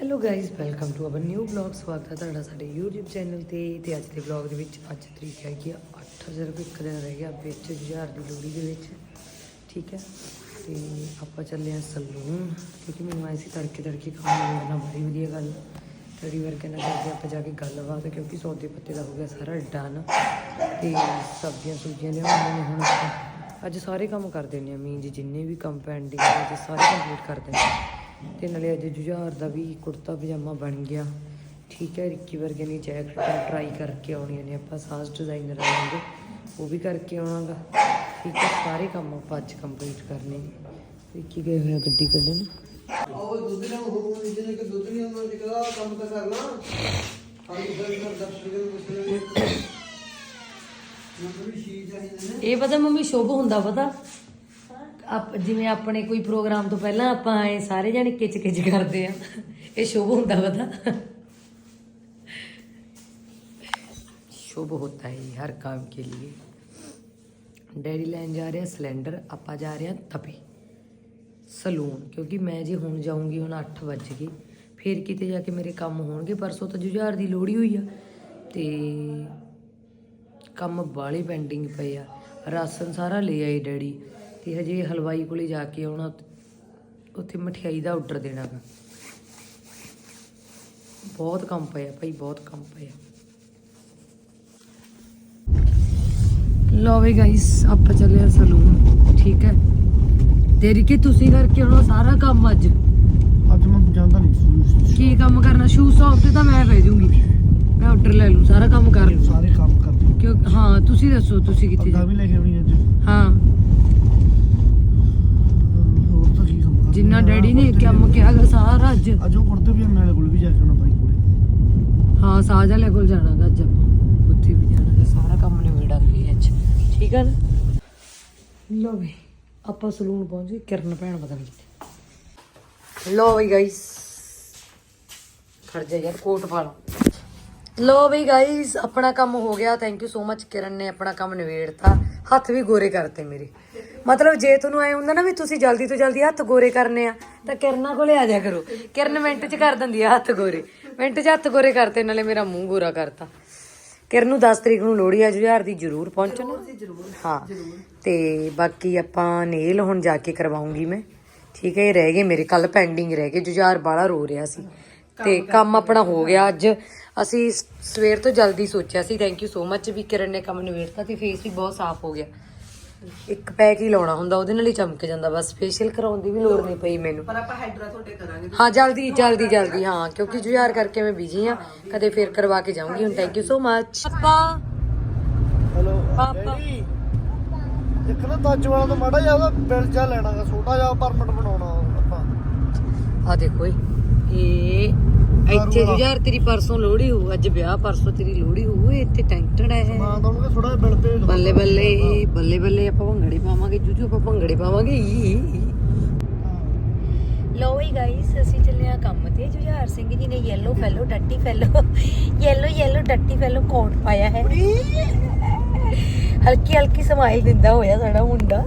Hello guys welcome to our new vlog ਸਵਾਗਤ ਹੈ ਤੁਹਾਡਾ ਸਾਡੇ YouTube ਚੈਨਲ ਤੇ। ਤੇ ਅੱਜ ਦੇ ਵਲੌਗ ਦੇ ਵਿੱਚ ਅੱਜ ਤਰੀਕ ਹੈਗੀ ਆ 8000 ਰੁਪਏ ਇੱਕ ਦਿਨ ਰਹਿ ਗਿਆ, ਵਿੱਚ 1000 ਦੀ ਲੋੜੀ ਦੇ ਵਿੱਚ। ਠੀਕ ਹੈ। ਤੇ ਆਪਾਂ ਚੱਲੇ ਆ ਸਲੂਨ, ਕਿਉਂਕਿ ਮੈਨੂੰ ਆਈ ਸੀ ਤੜਕੇ ਤੜਕੇ ਕੰਮ ਕਰਨਾ ਬੜੀ ਵਧੀਆ ਗੱਲ। ਤੜੀ ਵਰਗੇ ਨਾਲ ਕਰਦੇ ਆਪਾਂ ਜਾ ਕੇ ਗੱਲਬਾਤ, ਕਿਉਂਕਿ ਸੌਦੇ ਪੱਤੇ ਦਾ ਹੋ ਗਿਆ ਸਾਰਾ ਡਨ ਤੇ ਸਬਜ਼ੀਆਂ ਸੁਬਜ਼ੀਆਂ ਲਿਆਉਣੀਆਂ ਨੇ ਹੁਣ ਅੱਜ ਸਾਰੇ ਕੰਮ ਕਰ ਦੇਣੇ ਆ ਮੀਨਜ ਜਿੰਨੇ ਵੀ ਕੰਮ ਪੈਂਡਿੰਗ ਹੈ ਅੱਜ ਸਾਰੇ ਕੰਪਲੀਟ ਕਰ ਦੇਣੇ ਤੇ ਨਾਲੇ ਅੱਜ ਜੁਝਾਰ ਦਾ ਵੀ ਕੁੜਤਾ ਪਜਾਮਾ ਬਣ ਗਿਆ। ਠੀਕ ਹੈ ਰਿੱਕੀ ਵਰਗੇ ਨੇ ਜੈਕਟਾਂ ਟਰਾਈ ਕਰਕੇ ਆਉਣੀਆਂ ਨੇ ਆਪਾਂ ਸਾਸ ਡਿਜ਼ਾਈਨਰ ਆਵਾਂਗੇ ਉਹ ਵੀ ਕਰਕੇ ਆਉਣਾਗਾ ਠੀਕ ਹੈ ਸਾਰੇ ਕੰਮ ਆਪਾਂ ਅੱਜ ਕੰਪਲੀਟ ਕਰਨੇ ਨੇ। ਰਿੱਕੀ ਗਏ ਹੋਇਆ ਗੱਡੀ ਕੱਢਣ। ਉਹ ਦੁੱਧ ਨਾ ਹੋ ਜਿਹਨੇ ਕਿ ਦੁੱਧ ਨਹੀਂ ਹੁੰਦਾ ਜਿਹੜਾ ਕੰਮ ਤਾਂ ਕਰ ਲਾ ਖਾਲੀ ਫਿਰ ਕਰ ਦਸ ਰੁਪਏ ਨੂੰ ਪੁੱਛ ਲੈ ਮੈਂ ਵੀ ਸ਼ੀ ਚਾਹੀਦੇ ਨੇ। ਇਹ ਪਤਾ ਮੰਮੀ ਸ਼ੁਭ ਹੁੰਦਾ ਪਤਾ। ਆਪ ਜਿਵੇਂ ਆਪਣੇ ਕੋਈ ਪ੍ਰੋਗਰਾਮ ਤੋਂ ਪਹਿਲਾਂ ਆਪਾਂ ਆਏ ਸਾਰੇ ਜਣੇ ਕਿਚ ਕਿਚ ਕਰਦੇ ਆ। ਇਹ ਸ਼ੁਭ ਹੁੰਦਾ ਪਤਾ। ਸ਼ੁਭ ਹੁੰਦਾ ਹੈ ਹਰ ਕੰਮ ਕੇ ਲਈ ਡੈਡੀ ਲੈਣ ਜਾ ਰਿਹਾ ਸਿਲੰਡਰ, ਆਪਾਂ ਜਾ ਰਹੇ ਹਾਂ ਤਪੇ। ਸਲੂਨ, ਕਿਉਂਕਿ ਮੈਂ ਜੇ ਹੁਣ ਜਾਊਂਗੀ, ਹੁਣ 8 ਵਜ ਗਏ। ਫਿਰ ਕਿਤੇ ਜਾ ਕੇ ਮੇਰੇ ਕੰਮ ਹੋਣਗੇ, ਪਰਸੋਂ ਤਾਂ ਜੁਝਾਰ ਦੀ ਲੋੜੀ ਹੋਈ ਆ। ਤੇ ਕੰਮ ਬਾਲੇ ਪੈਂਡਿੰਗ ਪਏ ਆ। ਰਾਸ਼ਨ ਸਾਰਾ ਲੈ ਆਏ ਡੈਡੀ। ਤੇ ਹਜੇ ਹਲਵਾਈ ਕੋਲੇ ਜਾ ਕੇ ਆਉਣਾ ਉੱਥੇ ਮਠਿਆਈ ਦਾ ਆਰਡਰ ਦੇਣਾ ਗਾ। ਬਹੁਤ ਕੰਮ ਪਿਆ ਭਾਈ ਬਹੁਤ ਕੰਮ ਪਿਆ। ਲੋ ਵੀ ਗਾਇਸ ਆਪਾਂ ਚੱਲੇ ਆ ਸਲੂਨ ਠੀਕ ਹੈ? ਤੇਰੀ ਕੀ ਤੁਸੀਂ ਕਰਕੇ ਆਉਣਾ ਸਾਰਾ ਕੰਮ ਅੱਜ। ਅੱਜ ਮੈਂ ਜਾਂਦਾ ਨਹੀਂ ਕੀ ਕੰਮ ਕਰਨਾ ਸ਼ੂ ਸ਼ਾਪ ਤੇ ਤਾਂ ਮੈਂ ਬਹਿ ਜੂੰਗੀ। ਮੈਂ ਆਰਡਰ ਲੈ ਲੂੰ ਸਾਰਾ ਕੰਮ ਕਰ ਲੂੰ ਸਾਰੇ ਕੰਮ ਕਰਦੇ ਕਿਉਂ ਹਾਂ ਤੁਸੀਂ ਦੱਸੋ ਤੁਸੀਂ ਕਿੱਥੇ ਅੱਗਾ ਜਾ ਵੀ ਲੈ ਕੇ ਆਉਣੀ ਅੱਜ। ਹਾਂ ਹੋਰ ਤਾਂ ਕੀ ਕੰਮ ਕਰਨਾ? ਜਿੰਨਾ ਡੈਡੀ ਨੇ ਕੰਮ ਕਿਹਾ ਗਾ ਸਾਰਾ ਅੱਜ ਅੱਜ ਉਹ ਕੁੜਤੇ ਵੀ ਨਾਲੇ ਕੋਲ ਵੀ ਜਾ ਕੇ ਆਉਣਾ ਬਾਈ ਕੋਲੇ। ਹਾਂ ਸਾਜ ਵਾਲੇ ਕੋਲ ਜਾਣਾ ਗਾ ਅੱਜ ਉੱਥੇ ਵੀ ਜਾਣਾ ਗਾ। ਸਾਰਾ ਕੰਮ ਨਿਬੇੜਾਂਗੇ ਅੱਜ। ਠੀਕ ਹੈ ਨਾ? ਲੋ ਵੀ ਆਪਾਂ ਸਲੂਨ ਪਹੁੰਚ ਗਏ ਕਿਰਨ ਭੈਣ ਪਤਾ ਨਹੀਂ ਲੋ ਵੀ ਗਾਇਸ ਖੜ ਜਾ ਯਾਰ ਕੋਟ ਪਾ ਲਾ ਲੋ ਵੀ ਗਾਇਸ ਆਪਣਾ ਕੰਮ ਹੋ ਗਿਆ। Thank you so much Kiran ਨੇ ਆਪਣਾ ਕੰਮ ਨਿਬੇੜਤਾ। ਹੱਥ ਵੀ ਗੋਰੇ ਕਰਤੇ ਮੇਰੇ। ਮਤਲਬ ਜੇ ਤੁਹਾਨੂੰ ਐ ਹੁੰਦਾ ਨਾ ਵੀ ਤੁਸੀਂ ਜਲਦੀ ਤੋਂ ਜਲਦੀ ਹੱਥ ਗੋਰੇ ਕਰਨੇ ਆ ਤਾਂ ਕਿਰਨਾਂ ਕੋਲੇ ਆ ਜਾਇਆ ਕਰੋ। ਕਿਰਨ ਮਿੰਟ 'ਚ ਕਰ ਦਿੰਦੀ ਆ ਹੱਥ ਗੋਰੇ। ਮਿੰਟ 'ਚ ਹੱਥ ਗੋਰੇ ਕਰਤੇ ਨਾਲੇ ਮੇਰਾ ਮੂੰਹ ਗੋਰਾ ਕਰਤਾ। ਕਿਰਨ ਨੂੰ 10 ਤਰੀਕ ਨੂੰ ਲੋੜੀ ਆ ਜੁਝਾਰ ਦੀ ਜ਼ਰੂਰ ਪਹੁੰਚਣਾ। ਹਾਂ ਤੇ ਬਾਕੀ ਆਪਾਂ ਨੇਲ ਹੁਣ ਜਾ ਕੇ ਕਰਵਾਉਂਗੀ ਮੈਂ। ਠੀਕ ਹੈ ਇਹ ਰਹਿ ਗਏ ਮੇਰੇ ਕੱਲ ਪੈਂਡਿੰਗ ਰਹਿ ਗਏ ਜੁਝਾਰ ਬਾਲਾ ਰੋ ਰਿਹਾ ਸੀ। ਤੇ ਕੰਮ ਆਪਣਾ ਹੋ ਗਿਆ। ਅੱਜ। ਅਸੀਂ ਸਵੇਰ ਤੋਂ ਜਲਦੀ ਸੋਚਿਆ ਸੀ ਥੈਂਕ ਯੂ ਸੋ ਮਚ ਵੀ ਕਿਰਨ ਨੇ ਕੰਮ ਨਿਬੇੜਤਾ ਤੇ ਫੇਸ ਵੀ ਬਹੁਤ ਸਾਫ਼ ਹੋ ਗਿਆ। ਇੱਕ ਪੈਕ ਹੀ ਲਾਉਣਾ ਹੁੰਦਾ ਉਹਦੇ ਨਾਲ ਹੀ ਚਮਕ ਜਾਂਦਾ ਬਸ ਫੇਸ਼ੀਅਲ ਕਰਾਉਣ ਦੀ ਵੀ ਲੋੜ ਨਹੀਂ ਪਈ ਮੈਨੂੰ। ਪਰ ਆਪਾਂ ਹਾਈਡਰਾ ਤੁਹਾਡੇ ਕਰਾਂਗੇ ਹਾਂ ਜਲਦੀ ਜਲਦੀ ਜਲਦੀ ਹਾਂ ਕਿਉਂਕਿ ਜੁਝਾਰ ਕਰਕੇ ਮੈਂ ਬਿਜ਼ੀ ਆ ਕਦੇ ਫੇਰ ਕਰਵਾ ਕੇ ਜਾਊਂਗੀ ਹੁਣ ਥੈਂਕ ਯੂ ਸੋ ਮਚ ਪਾਪਾ। ਹੈਲੋ ਪਾਪਾ। ਇੱਕ ਨਾ ਤੱਜ ਵਾਲਾ ਤੋਂ ਮਾੜਾ ਜਿਹਾ ਉਹਦਾ ਬਿੱਲ ਜਾ ਲੈਣਾਗਾ ਛੋਟਾ ਜਿਹਾ ਪਰਮਿਟ ਬਣਾਉਣਾ ਆਪਾਂ। ਆ ਦੇਖੋ ਏ ਇਹ ਇੱਥੇ ਜੁਝਾਰ ਤੇਰੀ ਪਰਸੋਂ ਲੋੜੀ ਹੋ ਅੱਜ ਵਿਆਹ ਪਰਸੋਂ ਤੇਰੀ ਲੋੜੀ ਹੋ ਇੱਥੇ ਟੈਂਟੜ ਹੈ। ਮਾਂ ਦਾ ਉਹਨੂੰ ਥੋੜਾ ਜਿਹਾ ਬਿੱਲ ਭੇਜ। ਬੱਲੇ ਬੱਲੇ ਬੱਲੇ ਬੱਲੇ ਆਪਾਂ ਭੰਗੜੇ ਪਾਵਾਂਗੇ ਜੂਜੂ ਆਪਾਂ ਭੰਗੜੇ ਪਾਵਾਂਗੇ। ਲੋ ਵੀ ਗਾਇਸ ਅਸੀਂ ਚੱਲੇ ਆ ਕੰਮ ਤੇ। ਜੁਝਾਰ ਸਿੰਘ ਜੀ ਨੇ yellow ਫੈਲੋ ਡੱਟੀ ਫੈਲੋ yellow yellow ਡੱਟੀ ਫੈਲੋ ਕੋਟ ਪਾਇਆ ਹੈ। ਹਲਕੀ ਹਲਕੀ ਸਮਾਈਲ ਦਿੰਦਾ ਹੋਇਆ ਸਾਡਾ ਮੁੰਡਾ।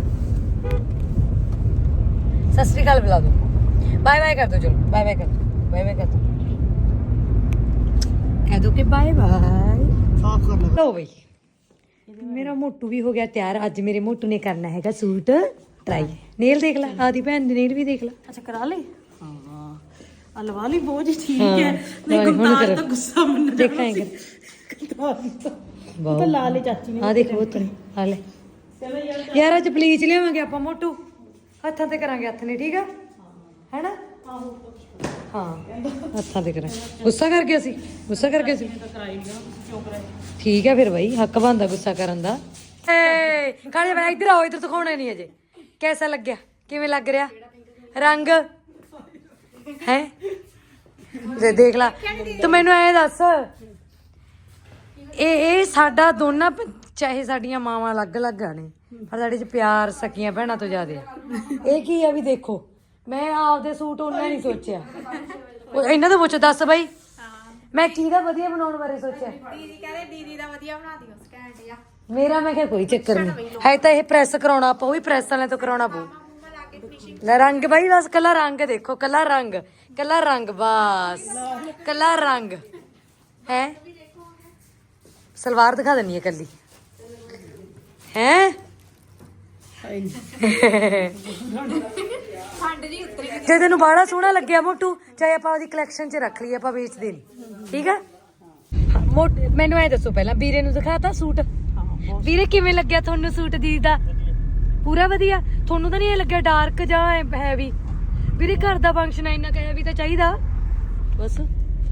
ਸਤਿ ਸ੍ਰੀ ਅਕਾਲ ਬੁਲਾ ਦੋ ਬਾਏ ਬਾਏ ਕਰ ਦੋ ਚਲੋ। ਬਾਏ ਬਾਏ ਕਰ ਦੋ। ਬਾਏ ਬਾਏ ਕਰ ਦੋ। ਕਹਿ ਦੋ ਕਿ ਬਾਏ ਬਾਏ ਸਾਫ਼ ਕਰ ਲੈ ਲੋ ਬਈ। ਮੇਰਾ ਮੋਟੂ ਵੀ ਹੋ ਗਿਆ ਤਿਆਰ। ਅੱਜ ਮੇਰੇ ਮੋਟੂ ਨੇ ਕਰਨਾ ਹੈਗਾ ਸੂਟ। ਟਰਾਈ ਨੇਲ ਦੇਖ ਲੈ। ਆਦੀ ਭੈਣ ਦੀ ਨੇਲ ਵੀ ਦੇਖ ਲੈ। ਅੱਛਾ ਕਰਾ ਲੈ ਹਾਂ। ਆ ਲਵਾ ਲਈ ਬੋਝ ਠੀਕ ਹਾਂ, ਨਹੀਂ ਕਰੋ। ਦਾ ਗੁੱਸਾ ਮੰਨ ਦੇਖਾਂ ਇਹ ਤਾਂ ਲਾ ਲੈ ਚਾਚੀ ਨੇ। ਆ ਦੇਖੋ ਉਤਰੇ ਆ ਲੈ। ਚਲੋ ਯਾਰ ਅੱਜ ਪਲੀਜ਼ ਲਿਆਵਾਂਗੇ ਆਪਾਂ ਮੋਟੂ। ਹੱਥਾਂ ਤੇ ਕਰਾਂਗੇ ਹੱਥ ਨੇ ਠੀਕ ਆ? ਹੈਨਾ? ਹਾਂ। ਹੱਥਾਂ ਤੇ ਕਰਾਂਗੇ ਗੁੱਸਾ ਕਰ ਗਿਆ ਸੀ ਗੁੱਸਾ ਕਰ ਗਿਆ ਸੀ ਠੀਕ ਹੈ ਫਿਰ ਬਾਈ ਹੱਕ ਬਣਦਾ ਗੁੱਸਾ ਕਰਨ ਦਾ। ਏ ਕਾਲੇ ਬਾਈ ਇੱਧਰ ਆਓ ਇੱਧਰ ਦਿਖਾਉਣਾ ਨਹੀਂ ਅਜੇ। ਕੈਸਾ ਲੱਗਿਆ? ਕਿਵੇਂ ਲੱਗ ਰਿਹਾ? ਰੰਗ? ਹੈ? ਦੇ ਦੇਖ ਲਾ ਤੂੰ ਮੈਨੂੰ ਐ ਦੱਸ। ਇਹ ਇਹ ਸਾਡਾ ਦੋਨਾਂ ਚਾਹੇ ਸਾਡੀਆਂ ਮਾਵਾਂ ਅਲੱਗ-ਅਲੱਗ ਨੇ ਪਰ ਸਾਡੇ ਚ ਪਿਆਰ ਸਕੀਆਂ ਭੈਣਾਂ ਤੋਂ ਜ਼ਿਆਦਾ ਇਹ ਕੀ ਆ ਵੀ ਦੇਖੋ? ਮੈਂ ਆਪਦੇ ਸੂਟ ਉਹਨਾਂ ਨਹੀਂ ਸੋਚਿਆ। ਉਹ ਇਹਨਾਂ ਤੋਂ ਪੁੱਛੋ ਦੱਸ ਬਾਈ। ਮੈਂ ਕਿਹਦਾ ਵਧੀਆ ਬਣਾਉਣ ਬਾਰੇ ਸੋਚਿਆ? ਦੀਦੀ ਕਹਿੰਦੇ ਦੀਦੀ ਦਾ ਵਧੀਆ ਬਣਾ ਦਿਓ ਸਕੈਂਟ ਜਾਂ ਮੇਰਾ ਮੈਂ ਕਿਹਾ ਕੋਈ ਚੱਕਰ ਨਹੀਂ। ਹੈ ਤਾਂ ਇਹ ਪ੍ਰੈਸ ਕਰਾਉਣਾ ਆਪਾਂ ਉਹ ਵੀ ਪ੍ਰੈਸ ਵਾਲਿਆਂ ਤੋਂ ਕਰਾਉਣਾ ਪਊ। ਕੇ ਲੈ ਰੰਗ ਬਾਈ ਬਸ ਕੱਲਾ ਰੰਗ ਦੇਖੋ ਕੱਲਾ ਰੰਗ ਕੱਲਾ ਰੰਗ ਬਸ ਕੱਲਾ ਰੰਗ। ਹੈ? ਸਲਵਾਰ ਦਿਖਾ ਦਨੀ ਹੈ ਕੱਲੀ ਹੈ? ਜੀ ਉਤਰੀ ਜੇ ਤੈਨੂੰ ਬਾੜਾ ਸੋਹਣਾ ਲੱਗਿਆ ਮੋਟੂ ਚਾਹੇ ਆਪਾਂ ਉਹਦੀ ਕਲੈਕਸ਼ਨ 'ਚ ਰੱਖ ਲਈਏ ਆਪਾਂ ਵੇਚਦੇ ਨਹੀਂ ਠੀਕ ਆ? ਮੋਟ ਮੈਨੂੰ ਐ ਦੱਸੋ ਪਹਿਲਾਂ ਵੀਰੇ ਨੂੰ ਦਿਖਾਤਾ ਸੂਟ? ਵੀਰੇ ਕਿਵੇਂ ਲੱਗਿਆ ਤੁਹਾਨੂੰ ਸੂਟ ਦੀ ਦਾ? ਪੂਰਾ ਵਧੀਆ? ਤੁਹਾਨੂੰ ਤਾਂ ਨਹੀਂ ਇਹ ਲੱਗਿਆ ਡਾਰਕ ਜਾਂ ਹੈਵੀ ਵੀਰੇ ਘਰ ਦਾ ਫੰਕਸ਼ਨ ਹੈ ਇੰਨਾ ਕੁ ਹੈਵੀ ਤਾਂ ਚਾਹੀਦਾ। ਬਸ।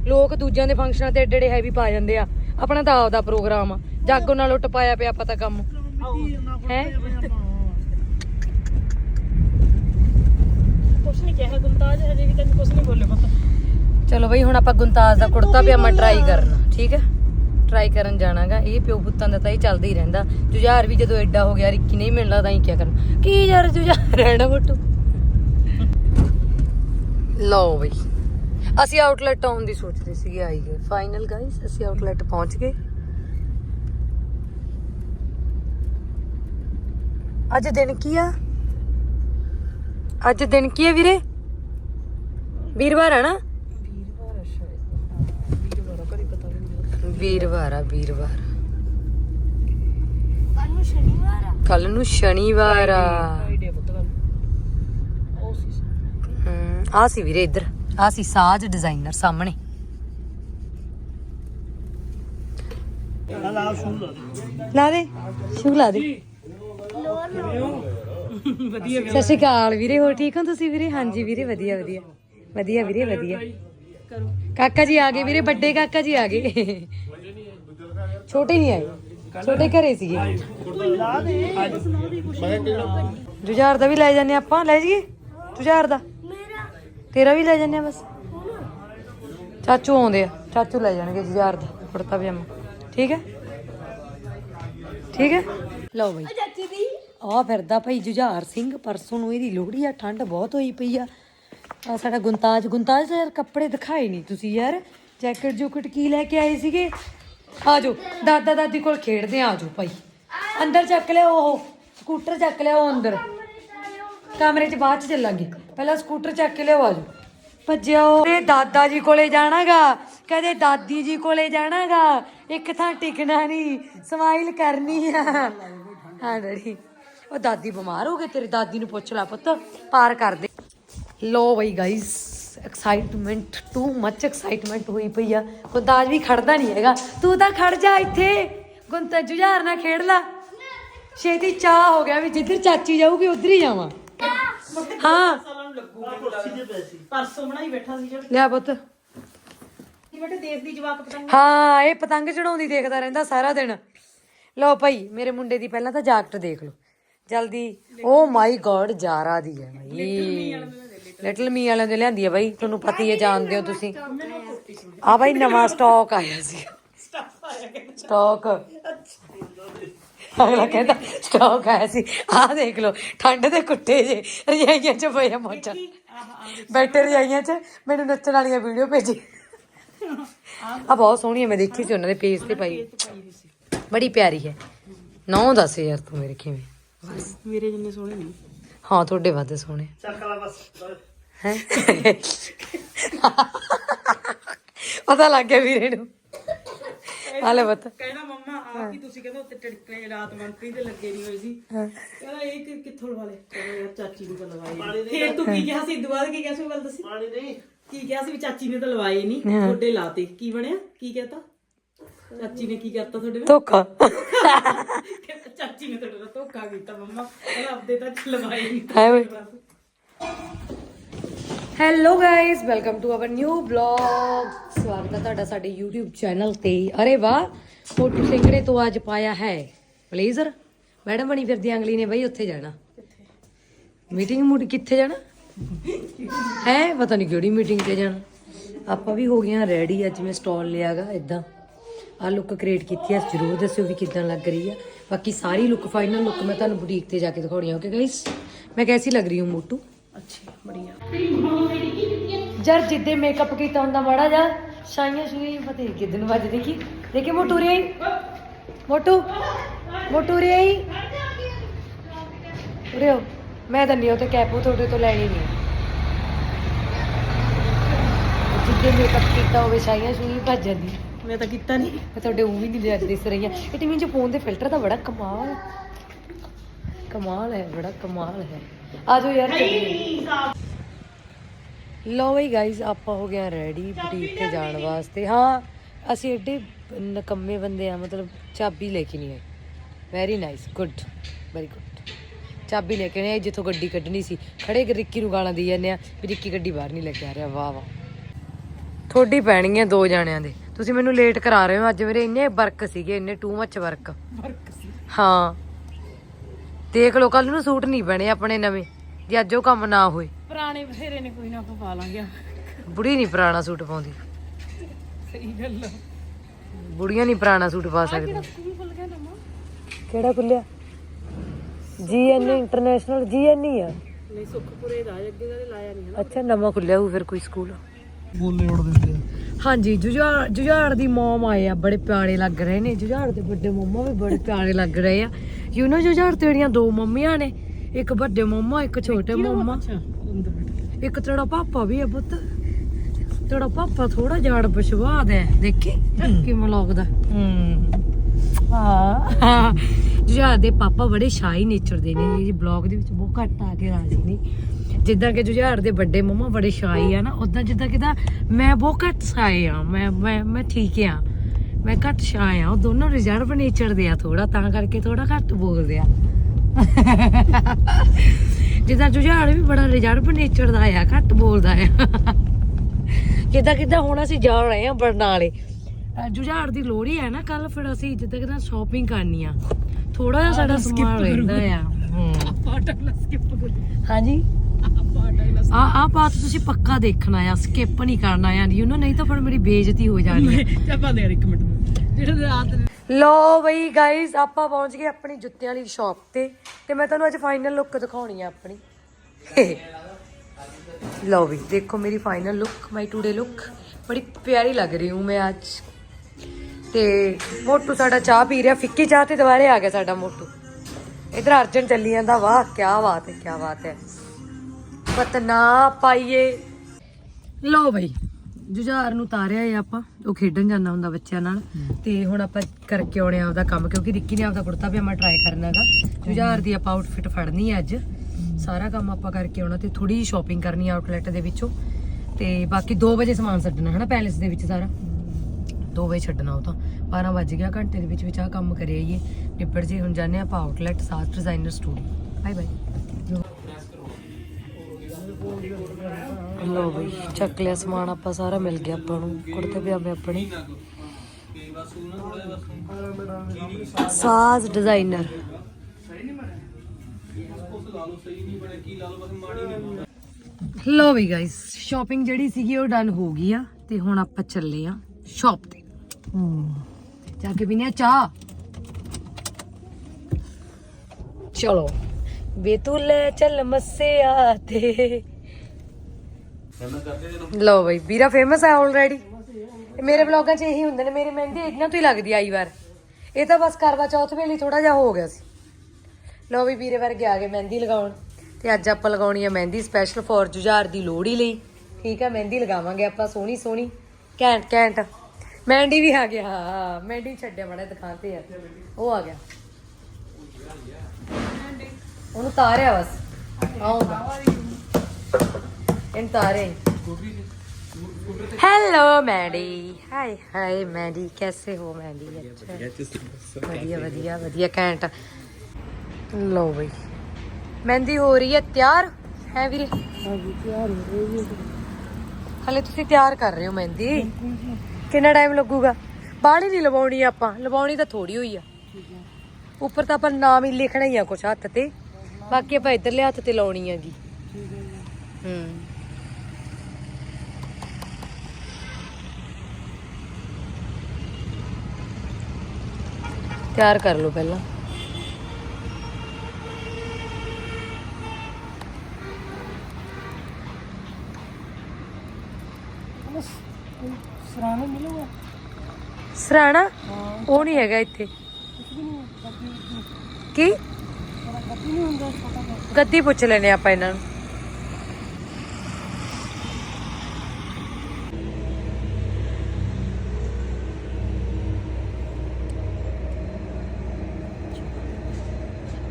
ਲੋਕ ਦੂਜਿਆਂ ਦੇ ਫੰਕਸ਼ਨਾਂ ਤੇ ਏਡੇ ਏਡੇ ਹੈਵੀ ਪਾ ਜਾਂਦੇ ਆ। ਆਪਣਾ ਤਾਂ ਆਪਦਾ ਪ੍ਰੋਗਰਾਮ ਆ। ਜਾਗੋ ਨਾਲ ਉੱਟ ਪਾਇਆ ਪਿਆ ਪਤਾ ਕੰਮ। ਹੈ ਕੁਛ ਨਹੀਂ ਕਿਹਾ ਗੁੰਤਾਜ ਹਜੇ ਵੀ ਤੈਨੂੰ ਕੁਛ ਨਹੀਂ ਬੋਲੇ ਪਤਾ। ਚਲੋ ਬਈ ਹੁਣ ਆਪਾਂ ਗੁੰਤਾਜ ਦਾ ਕੁੜਤਾ ਪਜਾਮਾ ਟਰਾਈ ਕਰਨਾ ਠੀਕ ਹੈ? ਟਰਾਈ ਕਰਨ ਜਾਣਾਗਾ ਇਹ ਪਿਓ ਪੁੱਤਾਂ ਦਾ ਤਾਂ ਇਹ ਚੱਲਦਾ ਹੀ ਰਹਿੰਦਾ। ਜੁਝਾਰ ਵੀ ਜਦੋਂ ਐਡਾ ਹੋ ਗਿਆ ਰਿੱਕੀ ਨਹੀਂ ਮਿਲਦਾ ਤਾਂ ਹੀ ਕੀ ਕਰਨਾ। ਕੀ ਯਾਰ ਜੁਝਾਰ ਰਹਿਣਾ ਮੋਟੂ ਲਓ ਬਈ ਅਸੀਂ ਆਊਟਲੈਟ ਆਉਣ ਦੀ ਸੋਚਦੇ ਸੀਗੇ ਆਈ ਗਏ। ਫਾਈਨਲ ਗਾਇਸ ਅਸੀਂ ਆਊਟਲੈਟ ਪਹੁੰਚ ਗਏ। ਅੱਜ ਦਿਨ ਕੀ ਆ? ਅੱਜ ਦਿਨ ਕੀ ਹੈ ਵੀਰੇ? ਵੀਰਵਾਰ ਹੈ ਨਾ? ਵੀਰਵਾਰ ਆ ਸ਼ਾਇਦ ਵੀਰਵਾਰ ਆ। ਕਦੀ ਪਤਾ ਵੀ ਨਹੀਂ ਵੀਰਵਾਰ ਆ ਵੀਰਵਾਰ ਕੱਲ ਸ਼ਨੀਵਾਰ ਆ ਕੱਲ ਨੂੰ ਸ਼ਨੀਵਾਰ ਆ ਆ ਸੀ ਵੀਰੇ ਇੱਧਰ। ਆ ਸੀ ਸਾਜ ਡਿਜ਼ਾਈਨਰ ਸਾਹਮਣੇ। ਲਾ ਦੇ। ਸ਼ੂ ਲਾ ਦੇ। ਵਧੀਆ ਸਤਿ ਸ਼੍ਰੀ ਅਕਾਲ ਵੀਰੇ ਹੋਰ ਠੀਕ ਹੋ ਤੁਸੀਂ ਵੀਰੇ? ਹਾਂਜੀ ਵੀਰੇ ਵਧੀਆ ਵਧੀਆ। ਵਧੀਆ ਵੀਰੇ ਵਧੀਆ। ਕਾਕਾ ਜੀ ਆ ਗਏ ਵੀਰੇ ਵੱਡੇ ਕਾਕਾ ਜੀ ਆ ਗਏ। ਛੋਟੇ ਨਹੀਂ ਆਏ ਛੋਟੇ ਘਰੇ ਸੀਗੇ। ਜੁਝਾਰ ਦਾ ਵੀ ਲੈ ਜਾਂਦੇ ਆਪਾਂ ਲੈ ਜਾਈਏ? ਜੁਝਾਰ ਦਾ? ਤੇਰਾ ਵੀ ਲੈ ਜਾਂਦੇ ਆ ਬਸ? ਚਾਚੂ ਆਉਂਦੇ ਆ ਚਾਚੂ ਲੈ ਜਾਣਗੇ ਜੁਝਾਰ ਦਾ ਕੁੜਤਾ ਪਜਾਮਾ। ਠੀਕ ਹੈ? ਠੀਕ ਹੈ? ਲਓ ਬਈ। ਚਾਚੀ ਦੀ। ਆ ਫਿਰਦਾ ਭਾਈ ਜੁਝਾਰ ਸਿੰਘ, ਪਰਸੋਂ ਨੂੰ ਇਹਦੀ ਲੋਹੜੀ ਆ, ਠੰਡ ਬਹੁਤ ਹੋਈ ਪਈ ਆ। ਆ ਸਾਡਾ ਗੁੰਤਾਜ ਗੁੰਤਾਜ ਯਾਰ ਕੱਪੜੇ ਦਿਖਾਏ ਨਹੀਂ ਤੁਸੀਂ ਯਾਰ। ਜੈਕਟ, ਜੁਕਟ ਕੀ ਲੈ ਕੇ ਆਏ ਸੀਗੇ? ਆਜੋ, ਦਾਦਾ ਦਾਦੀ ਕੋਲ ਖੇਡਦੇ ਆ, ਆਜੋ ਭਾਈ। ਅੰਦਰ ਚੱਕ ਲਿਆ ਉਹ, ਸਕੂਟਰ ਚੱਕ ਲਿਆ ਉਹ ਅੰਦਰ। ਕਮਰੇ 'ਚ ਬਾਅਦ 'ਚ ਚੱਲਾਂਗੇ। ਪਹਿਲਾਂ ਸਕੂਟਰ ਚੱਕ ਕੇ ਲਿਆਓ, ਆਜੋ। ਭੱਜਿਓ ਤੇ ਦਾਦਾ ਜੀ ਕੋਲੇ ਜਾਣਾਗਾ ਕਦੇ ਦਾਦੀ ਜੀ ਕੋਲੇ ਜਾਣਾਗਾ। ਇੱਕ ਥਾਂ ਟਿਕਣਾ ਨਹੀਂ ਸਮਾਈਲ ਕਰਨੀ ਆ। ਹਾਂ ਡੈਡੀ। ਉਹ ਦਾਦੀ ਬਿਮਾਰ ਹੋ ਗਏ ਤੇਰੀ ਦਾਦੀ ਨੂੰ ਪੁੱਛ ਲੈ ਪੁੱਤ, ਪਾਰ ਕਰ ਦੇ। ਲੋ ਬਈ guys excitement too much excitement ਹੋਈ ਪਈ ਆ। ਗੁੰਤਾਜ ਵੀ ਖੜਦਾ ਨਹੀਂ ਹੈਗਾ। ਤੂੰ ਤਾਂ ਖੜ ਜਾ ਇੱਥੇ। ਗੁੰਤਾ ਜੁਝਾਰ ਨਾਲ ਖੇਡ ਲਾ। ਛੇਤੀ ਚਾਹ ਹੋ ਗਿਆ ਵੀ ਜਿੱਧਰ ਚਾਚੀ ਜਾਊਗੀ, ਉਧਰ ਹੀ ਜਾਵਾਂ। ਹਾਂ। ਪਰਸੋਂ ਬਣਾਈ ਬੈਠਾ ਸੀ ਜਿਹੜਾ ਲਿਆ ਪੁੱਤ। ਬੇਟੇ ਦੇਖ ਜਵਾਕ ਪਤੰਗ ਹਾਂ, ਇਹ ਪਤੰਗ ਚੜਾਉਂਦੀ ਦੇਖਦਾ ਰਹਿੰਦਾ ਸਾਰਾ ਦਿਨ। ਲਓ ਭਾਈ, ਮੇਰੇ ਮੁੰਡੇ ਦੀ ਪਹਿਲਾਂ ਤਾਂ ਜਾਕਟ ਦੇਖ ਲਓ। ਜਲਦੀ ਓ ਮਾਈ ਗॉड ਜਾਰਾ ਦੀ ਹੈ ਭਾਈ ਲਿਟਲ ਮੀ ਵਾਲਿਆਂ ਦੇ ਲਿਆਂਦੀ ਹੈ ਭਾਈ ਤੁਹਾਨੂੰ ਪਤਾ ਹੀ ਹੈ ਜਾਣਦੇ ਹੋ ਤੁਸੀਂ। ਆ ਭਾਈ ਨਵਾਂ ਸਟਾਕ ਆਇਆ ਸੀ। ਸਟਾਕ ਅਗਲਾ ਕਹਿੰਦਾ ਸਟਾਕ ਆਇਆ ਸੀ। ਆਹ ਦੇਖ ਲਓ ਠੰਡ ਦੇ ਕੁੱਟੇ ਜੇ ਰਜਾਈਆਂ ਚ ਪਏ ਆ ਮੋਚਾ ਬੈਠੇ ਰਜਾਈਆਂ ਚ ਮੈਨੂੰ ਨੱਚਣ ਵਾਲੀਆਂ ਵੀਡੀਓ ਭੇਜੀ। ਆ ਬਹੁਤ ਸੋਹਣੀ ਹੈ ਮੈਂ ਦੇਖੀ ਸੀ ਉਹਨਾਂ ਦੇ ਪੇਜ ਤੇ ਪਾਈ। ਬੜੀ ਪਿਆਰੀ ਹੈ। ਨੌ ਦੱਸ ਯਾਰ ਤੂੰ ਮੇਰੇ ਕਿਵੇਂ ਮੇਰੇ ਜਿੰਨੇ ਸੋਹਣੇ ਨਹੀਂ ਹਾਂ ਤੁਹਾਡੇ ਵੱਧ ਸੋਹਣੇ। ਚੱਕਲਾ ਬਸ ਹੈ? ਪਤਾ ਲੱਗ ਗਿਆ ਵੀਰੇ ਨੂੰ। ਹਾਲੇ ਪਤਾ। ਕਹਿੰਦਾ ਮੰਮਾ ਆ ਕੀ ਤੁਸੀਂ ਕਹਿੰਦੇ ਉੱਤੇ ਟਿੜਕਣੇ ਰਾਤ ਮੰਤਰੀ ਤੇ ਲੱਗੇ ਨਹੀਂ ਹੋਏ ਸੀ। ਕਹਿੰਦਾ ਇਹ ਕਿ- ਕਿੱਥੋਂ ਲਵਾ ਲਏ ਕਹਿੰਦਾ ਯਾਰ ਚਾਚੀ ਨੂੰ ਤਾਂ ਲਵਾਏ ਨੀ। ਫਿਰ ਤੂੰ ਕੀ ਕਿਹਾ ਸੀ? ਦੁਬਾਰਾ ਕੀ ਕਿਹਾ ਸੀ ਉਹ ਗੱਲ ਦੱਸੀ? ਪਾਣੀ ਨਹੀਂ। ਕੀ ਕਿਹਾ ਸੀ ਵੀ ਚਾਚੀ ਨੇ ਤਾਂ ਲਵਾਏ ਨਹੀਂ? ਤੁਹਾਡੇ ਲਾਤੇ। ਕੀ ਬਣਿਆ? ਕੀ ਕਹਤਾ? ਚਾਚੀ ਨੇ ਕੀ ਕਰਤਾ ਤੁਹਾਡੇ ਨਾਲ? ਧੋਖਾ। ਚਾਚੀ ਨੇ ਤੁਹਾਡੇ ਨਾਲ ਧੋਖਾ ਕੀਤਾ ਮੰਮਾ। ਕਹਿੰਦਾ ਆਪਦੇ ਤਾਂ ਲਵਾਏ ਨਹੀਂ ਹੈ ਵੇ। Hello guys welcome to our new blog ਸਵਾਗਤ ਹੈ ਤੁਹਾਡਾ ਸਾਡੇ YouTube ਚੈਨਲ ਤੇ। ਅਰੇ ਵਾਹ ਫੋਟੋ ਸਿੰਘ ਨੇ ਤੋਂ ਅੱਜ ਪਾਇਆ ਹੈ। ਬਲੇਜ਼ਰ ਮੈਡਮ ਬਣੀ ਫਿਰਦੀ ਅੰਗਲੀ ਨੇ ਬਈ ਉੱਥੇ ਜਾਣਾ। ਮੀਟਿੰਗ ਮੂਡ ਕਿੱਥੇ ਜਾਣਾ? ਹੈ ਪਤਾ ਨਹੀਂ ਕਿਹੜੀ ਮੀਟਿੰਗ ਤੇ ਜਾਣਾ। ਆਪਾਂ ਵੀ ਹੋ ਗਏ ਹਾਂ ਰੈਡੀ ਅੱਜ ਮੈਂ ਸਟਾਲ ਲਿਆਗਾ ਇਦਾਂ ਆ ਲੁੱਕ ਕ੍ਰੀਏਟ ਕੀਤੀ ਹੈ ਜਰੂਰ ਦੱਸਿਓ ਵੀ ਕਿਦਾਂ ਲੱਗ ਰਹੀ ਆ। ਬਾਕੀ ਸਾਰੀ ਲੁੱਕ ਫਾਈਨਲ ਲੁੱਕ ਮੈਂ ਤੁਹਾਨੂੰ ਬੁਟੀਕ ਤੇ ਜਾ ਕੇ ਦਿਖਾਉਣੀ ਆ ਓਕੇ ਗਾਇਸ ਮੈਂ ਕੈਸੀ ਲੱਗ ਰਹੀ ਹੂੰ ਮੋਟੂ? ਅੱਛੀ ਬੜੀਆ। ਜਰ ਜਿੱਦੇ ਮੇਕਅਪ ਕੀਤਾ ਹੁੰਦਾ ਮਾੜਾ ਜਾ ਸ਼ਾਈਆਂ ਸ਼ੂਈ ਪਤਾ ਨਹੀਂ ਕਿਦਨ ਵੱਜ ਦੇਖੀ ਦੇਖੀ ਮੋਟੂ ਰੇ ਮੋਟੂ ਮੋਟੂ ਰੇ ਉਰੇ ਮੈਂ ਤਾਂ ਨਹੀਂ ਉਹ ਤੇ ਕੈਪ ਤੁਹਾਡੇ ਤੋਂ ਲੈਣੀ ਨਹੀਂ ਜਿੱਦੇ ਮੇਕਅਪ ਕੀਤਾ ਹੋਵੇ ਛਾਈਆਂ ਛੂਈ ਭੱਜ ਜਾਂਦੀ ਮੈਂ ਤਾਂ ਕੀਤਾ ਨਹੀਂ ਮੈਂ ਤੁਹਾਡੇ ਉਹ ਵੀ ਨਹੀਂ ਦਿਸ- ਦਿਸ ਰਹੀਆਂ ਇਹ ਟੀਵੀ ਚ ਫੋਨ ਦੇ ਫਿਲਟਰ ਦਾ ਬੜਾ ਕਮਾਲ ਕਮਾਲ ਹੈ ਬੜਾ ਕਮਾਲ ਹੈ। ਆਜੋ ਯਾਰ। ਚੱਲੀਏ ਲੋ ਬਈ ਗਾਇਸ ਆਪਾਂ ਹੋ ਗਏ ਰੈਡੀ ਬੁਟੀਕ ਤੇ ਜਾਣ ਵਾਸਤੇ। ਹਾਂ ਅਸੀਂ ਐਡੇ ਨਕੰਮੇ ਬੰਦੇ ਆ ਮਤਲਬ ਚਾਬੀ ਲੈ ਕੇ ਨਹੀਂ ਆਏ। Very nice good very good ਚਾਬੀ ਲੈ ਕੇ ਨਹੀਂ ਆਏ ਜਿੱਥੋਂ ਗੱਡੀ ਕੱਢਣੀ ਸੀ। ਖੜੇ ਕਿ ਰਿੱਕੀ ਨੂੰ ਗਾਲਾਂ ਦੀ ਜਾਂਦੇ ਆ ਵੀ ਰਿੱਕੀ ਗੱਡੀ ਬਾਹਰ ਨਹੀਂ ਲੈ ਕੇ ਆ ਰਿਹਾ ਵਾਹ ਵਾਹ। ਥੋੜੀ ਪੈਣੀ ਹੈ ਦੋ ਜਾਣਿਆਂ ਦੇ। ਤੁਸੀਂ ਮੈਨੂੰ ਲੇਟ ਕਰਾ ਰਹੇ ਹੋ ਅੱਜ ਮੇਰੇ ਇੰਨੇ ਵਰਕ ਸੀਗੇ ਇੰਨੇ ਟੂ ਮੱਚ ਵਰਕ ਵਰਕ ਸੀ। ਹਾਂ। ਦੇਖ ਲਓ ਕੱਲ ਨੂੰ ਸੂਟ ਨਹੀਂ ਬਣੇ ਆਪਣੇ ਨਵੇਂ ਜੇ ਅੱਜ ਉਹ ਕੰਮ ਨਾ ਹੋਏ। ਪੁਰਾਣੇ ਬਥੇਰੇ ਨੇ ਕੋਈ ਨਾ ਆਪਾਂ ਪਾ ਲਾਂਗੇ ਬੁੜੀ ਨਹੀਂ ਪੁਰਾਣਾ ਸੂਟ ਪਾਉਂਦੀ। ਸਹੀ ਗੱਲ ਆ। ਬੁੜੀਆਂ ਨਹੀਂ ਪੁਰਾਣਾ ਸੂਟ ਪਾ ਸਕਦੀਆਂ। ਸਕੂਲ ਖੁੱਲ ਗਿਆ ਨਵਾਂ? ਕਿਹੜਾ ਖੁੱਲਿਆ ਜੀਐਨ ਇੰਟਰਨੈਸ਼ਨਲ ਜੀਐਨ ਹੀ ਆ? ਨਹੀਂ ਸੁਖਪੁਰੇ ਦਾ ਅੱਗੇ ਦਾ ਲਾਇਆ ਨਹੀਂ ਅੱਛਾ ਨਵਾਂ ਖੁੱਲਿਆ ਹੋਊ ਫਿਰ ਕੋਈ ਸਕੂਲ। ਬੋਲੇ ਉੜ ਦਿੰਦੇ ਆ। ਹਾਂਜੀ ਜੁਝਾਰ ਜੁਝਾਰ ਦੀ ਮਮ ਆਏ ਆ ਬੜੇ ਪਿਆਰੇ ਲੱਗ ਰਹੇ ਨੇ। ਜੁਝਾਰ ਦੇ ਵੱਡੇ ਮੰਮਾ ਵੀ ਬੜੇ ਪਿਆਰੇ ਲੱਗ ਰਹੇ ਆ। ਯੂ نو ਜੁਝਾਰ ਤੇਰੀਆਂ ਦੋ ਮੰਮੀਆਂ ਨੇ ਇੱਕ ਵੱਡੇ ਮੰਮਾ ਇੱਕ ਛੋਟੇ ਮੰਮਾ। ਇੱਕ ਤੇਰਾ ਪਾਪਾ ਵੀ ਆ ਪੁੱਤ। ਤੇਰਾ ਪਾਪਾ ਥੋੜਾ ਜਾੜ ਪਛਵਾ ਦੇ ਦੇਖੀ? ਕਿਵੇਂ ਲੱਗਦਾ ਹੂੰ। ਹਾਂ ਜੁਝਾਰ ਦੇ ਪਾਪਾ ਬੜੇ ਸ਼ਾਈ ਨੇਚਰ ਦੇ ਨੇ ਜੀ ਬਲੌਗ ਦੇ ਵਿੱਚ ਬਹੁਤ ਘੱਟ ਆ ਕੇ ਰਾਜੀ ਨੇ। ਜਿੱਦਾਂ ਕਿ ਜੁਝਾਰ ਦੇ ਵੱਡੇ ਮੰਮਾ ਬੜੇ ਸ਼ਾਈ ਆ ਨਾ ਉਦਾਂ ਜਿੱਦਾਂ ਕਿਦਾ ਮੈਂ ਬਹੁਤ ਘੱਟ ਸ਼ਾਈ ਆ ਮੈਂ ਮੈਂ ਮੈਂ ਠੀਕ ਆ। ਮੈਂ ਘੱਟ ਸ਼ਾਈ ਆ ਉਹ ਦੋਨੋਂ ਰਿਜ਼ਰਵ ਨੇਚਰ ਦੇ ਆ ਥੋੜਾ ਤਾਂ ਕਰਕੇ ਥੋੜਾ ਘੱਟ ਬੋਲਦੇ ਆ। ਜਿੱਦਾਂ ਜੁਝਾਰ ਵੀ ਬੜਾ ਰਿਜ਼ਰਵ ਨੇਚਰ ਦਾ ਆ ਘੱਟ ਬੋਲਦਾ ਆ। ਕਿੱਦਾਂ ਕਿੱਦਾਂ ਹੁਣ ਅਸੀਂ ਜਾ ਰਹੇ ਆ ਬਰਨਾਲੇ। ਜੁਝਾਰ ਦੀ ਲੋਹੜੀ ਹੈ ਨਾ ਕੱਲ ਫਿਰ ਅਸੀਂ ਜਿੱਦਾਂ ਕਿੱਦਾਂ ਸ਼ਾਪਿੰਗ ਕਰਨੀ ਆ। ਥੋੜਾ ਜਿਹਾ ਸਾਡਾ ਸਮਾਨ ਰਹਿੰਦਾ ਆ ਹੂੰ। ਪਾਟਾ ਨਾ ਸਕਿਪ ਕਰ ਹਾਂਜੀ? ਆ ਆ ਬਾਤ ਤੁਸੀਂ ਪੱਕਾ ਦੇਖਣਾ ਆ ਸਕਿਪ ਨਹੀਂ ਕਰਨਾ ਆ। ਯੂ نو ਨਹੀਂ ਤਾਂ ਫਿਰ ਮੇਰੀ ਬੇਇੱਜ਼ਤੀ ਹੋ ਜਾਣੀ ਹੈ ਚੱਪਾ ਦੇ ਯਾਰ ਇੱਕ ਮਿੰਟ। ਜਿਹੜਾ ਰਾਤ ਲੋ ਬਈ ਗਾਇਸ ਆਪਾਂ ਪਹੁੰਚ ਗਏ ਆਪਣੀ ਜੁੱਤੀਆਂ ਵਾਲੀ ਸ਼ਾਪ ਤੇ ਤੇ ਮੈਂ ਤੁਹਾਨੂੰ ਅੱਜ ਫਾਈਨਲ ਲੁੱਕ ਦਿਖਾਉਣੀ ਆ ਆਪਣੀ। ਲੋ ਵੀ ਦੇਖੋ ਮੇਰੀ final look my today look ਬੜੀ ਪਿਆਰੀ ਲੱਗ ਰਹੀ ਹੂੰ ਮੈਂ ਅੱਜ। ਤੇ ਮੋਟੂ ਸਾਡਾ ਚਾਹ ਪੀ ਰਿਹਾ ਫਿੱਕੀ ਚਾਹ ਤੇ ਦੁਬਾਰੇ ਆ ਗਿਆ ਸਾਡਾ ਮੋਟੂ। ਇਧਰ ਅਰਜਨ ਚੱਲੀ ਜਾਂਦਾ ਵਾਹ ਕੀ ਬਾਤ ਹੈ ਕੀ ਬਾਤ ਹੈ। ਪਤਨਾ ਪਾਈਏ। ਲੋ ਬਈ ਜੁਝਾਰ ਨੂੰ ਤਾਰਿਆ ਹੈ ਆਪਾਂ ਉਹ ਖੇਡਣ ਜਾਂਦਾ ਹੁੰਦਾ ਬੱਚਿਆਂ ਨਾਲ। ਤੇ ਹੁਣ ਆਪਾਂ ਕਰਕੇ ਆਉਣੇ ਆ ਆਪਦਾ ਕੰਮ ਕਿਉਂਕਿ ਰਿੱਕੀ ਨੇ ਆਪਦਾ ਕੁੜਤਾ ਪਜਾਮਾ ਟਰਾਈ ਕਰਨਾਗਾ ਜੁਝਾਰ ਦੀ ਆਪਾਂ ਆਊਟਫਿਟ ਫੜਨੀ ਹੈ ਅੱਜ। ਸਾਰਾ ਕੰਮ ਆਪਾਂ ਕਰਕੇ ਆਉਣਾ ਤੇ ਥੋੜੀ ਜਿਹੀ ਸ਼ਾਪਿੰਗ ਕਰਨੀ ਆ ਆਊਟਲੈਟ ਦੇ ਵਿੱਚੋਂ। ਤੇ ਬਾਕੀ 2 ਵਜੇ ਸਮਾਨ ਛੱਡਣਾ ਹਨਾ ਪੈਲੇਸ ਦੇ ਵਿੱਚ ਸਾਰਾ? 2 ਵਜੇ ਛੱਡਣਾ ਉਹ ਤਾਂ। 12 ਵੱਜ ਗਿਆ ਘੰਟੇ ਦੇ ਵਿੱਚ ਵਿੱਚ ਆ ਕੰਮ ਕਰੇ ਆਈਏ ਨਿਬੜ ਜੇ ਹੁਣ ਜਾਂਦੇ ਆ ਆਪਾਂ outlet Saaz designer studio bye bye ਲੋ ਬਈ, ਚੱਕ ਲਿਆ ਸਮਾਨ, ਆਪਾਂ ਸਾਰਾ ਮਿਲ ਗਿਆ ਆਪਾਂ ਨੂੰ, ਕੁੜਤੇ ਪਜਾਮੇ ਆਪਣੇ। ਸਾਜ਼ ਡਿਜ਼ਾਈਨਰ। ਲੋ ਵੀ ਗਾਇਸ ਸ਼ਾਪਿੰਗ ਜਿਹੜੀ ਸੀਗੀ ਉਹ ਡਨ ਹੋ ਗਈ ਆ, ਤੇ ਹੁਣ ਆਪਾਂ ਚੱਲੇ ਆ ਸ਼ਾਪ ਤੇ। ਜਾ ਕੇ ਪੀਨੇ ਆ ਚਾਹ। ਚਲੋ ਬੇਤੁਲ ਚੱਲ ਮੱਸਿਆ ਤੇ। ਲੋ ਬਈ, ਵੀਰਾ ਫੇਮਸ ਹੈ ਆਲਰੇਡੀ ਮੇਰੇ ਬਲੌਗਾਂ 'ਚ ਇਹੀ ਹੁੰਦੇ ਨੇ, ਮੇਰੀ ਮਹਿੰਦੀ ਇਹਨਾਂ ਤੋਂ ਹੀ ਲੱਗਦੀ ਆਈ ਵਾਰ। ਇਹ ਤਾਂ ਬਸ ਕਰਵਾ ਚੌਥ ਵੇਲੇ ਥੋੜਾ ਜਿਹਾ ਹੋ ਗਿਆ ਸੀ। ਲਓ ਵੀ ਵੀਰੇ ਵਰਗੇ ਆ ਗਏ ਮਹਿੰਦੀ ਲਗਾਉਣ। ਤੇ ਅੱਜ ਆਪਾਂ ਲਗਾਉਣੀ ਹੈ ਮਹਿੰਦੀ ਸਪੈਸ਼ਲ ਫॉर ਜੁਝਾਰ ਦੀ ਲੋਹੜੀ ਲਈ। ਠੀਕ ਹੈ ਮਹਿੰਦੀ ਲਗਾਵਾਂਗੇ ਆਪਾਂ ਸੋਹਣੀ ਸੋਹਣੀ। ਘੈਂਟ ਘੈਂਟ। ਮਹਿੰਦੀ ਵੀ ਆ ਗਿਆ, ਹਾਂ ਮਹਿੰਦੀ ਛੱਡਿਆ ਬੜਾ ਦੁਕਾਨ ਤੇ ਆ ਉਹ ਆ ਗਿਆ। ਉਹਨੂੰ ਤਾਰਿਆ ਬਸ। ਆਉਂਦਾ। ਇਹਨੂੰ ਤਾਰੇ hello Maddie hi hi Maddie ਕੈਸੇ ਹੋ ਮੈਡੀ ਅੱਛਾ ਵਧੀਆ ਵਧੀਆ ਵਧੀਆ ਘੈਂਟ ਲਓ ਬਈ ਮਹਿੰਦੀ ਹੋ ਰਹੀ ਹੈ ਤਿਆਰ ਹੈ ਵੀਰੇ ਹਾਂਜੀ ਤਿਆਰ ਹੋ ਰਹੀ ਹੈ ਹਲੇ ਤੁਸੀਂ ਤਿਆਰ ਕਰ ਰਹੇ ਹੋ ਮਹਿੰਦੀ ਕਿੰਨਾ ਟਾਈਮ ਲੱਗੂਗਾ ਬਾਹਲੀ ਨਹੀਂ ਲਵਾਉਣੀ ਆਪਾਂ ਲਵਾਉਣੀ ਤਾਂ ਥੋੜੀ ਹੋਈ ਆ ਉੱਪਰ ਤਾਂ ਆਪਾਂ ਨਾਮ ਹੀ ਲਿਖਣਾ ਹੀ ਆ ਕੁਛ ਹੱਥ ਤੇ ਬਾਕੀ ਆਪਾਂ ਇੱਧਰਲੇ ਹੱਥ ਤੇ ਲਾਉਣੀ ਹੈਗੀ ਹੂੰ ਤਿਆਰ ਕਰ ਲਓ ਪਹਿਲਾਂ। ਸਰਾਣੇ ਮਿਲੂਗਾ? ਸਰਾਣਾ? ਉਹ ਨਹੀਂ ਹੈਗਾ ਇੱਥੇ। ਕੀ? ਗੱਦੀ ਪੁੱਛ ਲੈਨੇ ਆਪਾਂ ਇਹਨਾਂ ਨੂੰ।